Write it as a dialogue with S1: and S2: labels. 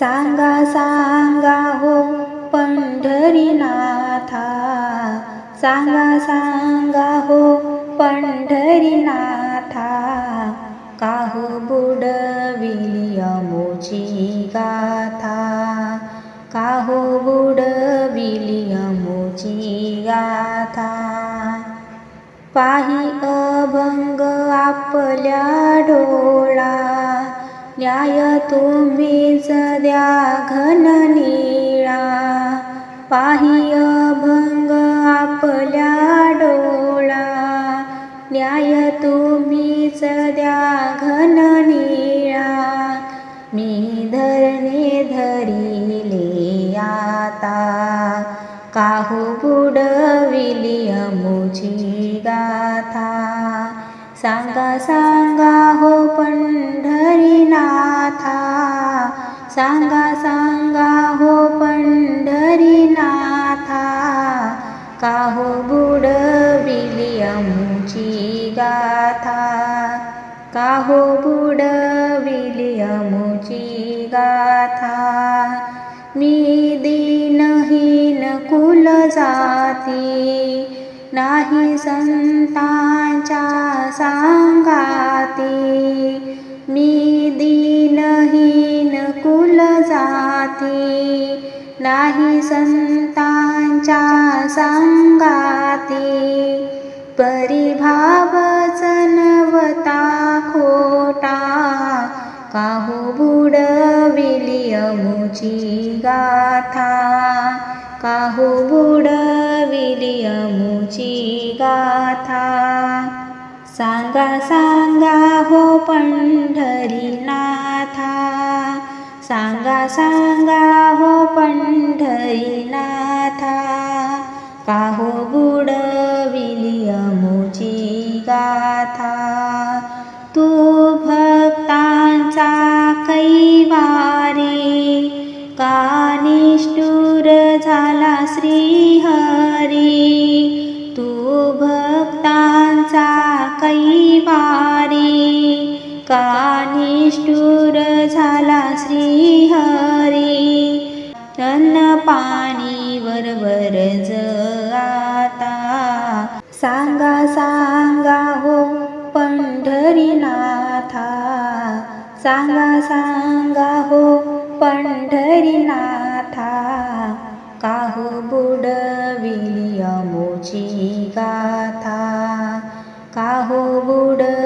S1: सांगा सांगा हो पंढरीनाथा. सांगा सांगा हो पंढरीनाथा. काहू बुडविली अमोची गाथा. काहू बुडविली अमोची गाथा. पाही अभंग आपल्या डोळा न्याय तुम्हीच द्या घन निळा पाहिय भंग आपल्या डोळा. न्याय तुम्हीच द्या घन निळा मी धरणे धरिले आता. काहू बुडविली अमुची गाथा. सांगा सांगा सांगा सांगा हो पंढरीनाथा. हो बुडविली अमुची गाथा. काहू हो बुडविली अमुची गाथा. मी दीनहीन कुल जाती. नाही संतांच्या सांगाती. मी परिभाव नवता खोटा। काहू बुडविली अमुची गाथा काहू बुडविली अमुची गाथा पंढरीनाथा सांगा हो पंढरीनाथा. काहू बुडविली अमुची गाथा. तू भक्तांचा कैवारी. का निष्ठुर झाला श्रीहरी? तू भक्तांचा कैवारी. का निष्ठुर सांगा सांगा हो पंढरीनाथा. सांगा सांगा हो पंढरीनाथा. काहू बुडविली अमोची गाथा. काहू गाथा